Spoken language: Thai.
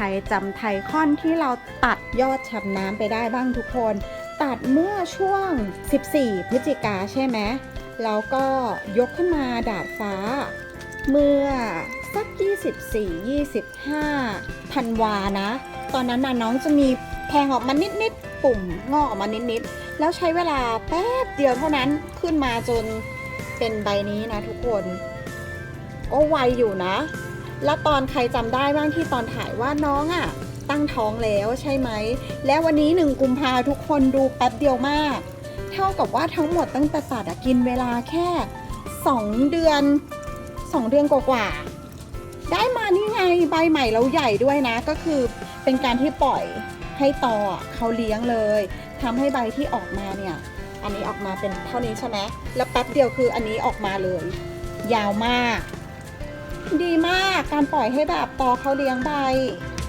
รจำไทคอนที่เราตัดยอดชำน้ำไปได้บ้างทุกคน ตัดเมื่อช่วง 14 พฤศจิกาใช่ไหมแล้วก็ยกขึ้นมาดาดฟ้า เมื่อสัก 24 25ธันวานะ ตอนนั้นน่ะน้องจะมีแทงออกมานิดๆปุ่มงอกออกมานิดๆแล้วใช้เวลาแป๊บเดียวเท่านั้นขึ้นมาจนเป็นใบนี้นะทุกคน ก็ไวอยู่นะ แล้วตอนใครจำได้บ้างที่ตอนถ่ายว่าน้องอะ่ะตั้งท้องแล้วใช่ไหม แล้ววันนี้หนึ่งกุมภาทุกคนดูแป๊บเดียวมาก เท่ากับว่าทั้งหมดตั้งแต่ตัดอะกินเวลาแค่ 2 เดือน 2 เดือนกว่าๆได้มานี่ไงใบใหม่แล้วใหญ่ด้วยนะ ก็คือเป็นการที่ปล่อยให้ต่อเขาเลี้ยงเลยทำให้ใบที่ออกมาเนี่ย อันนี้ออกมาเป็นเท่านี้ใช่ไหมแล้วแป๊บเดียวคืออันนี้ออกมาเลย ยาวมาก การปล่อยให้แบบตอเขาเลี้ยงใบ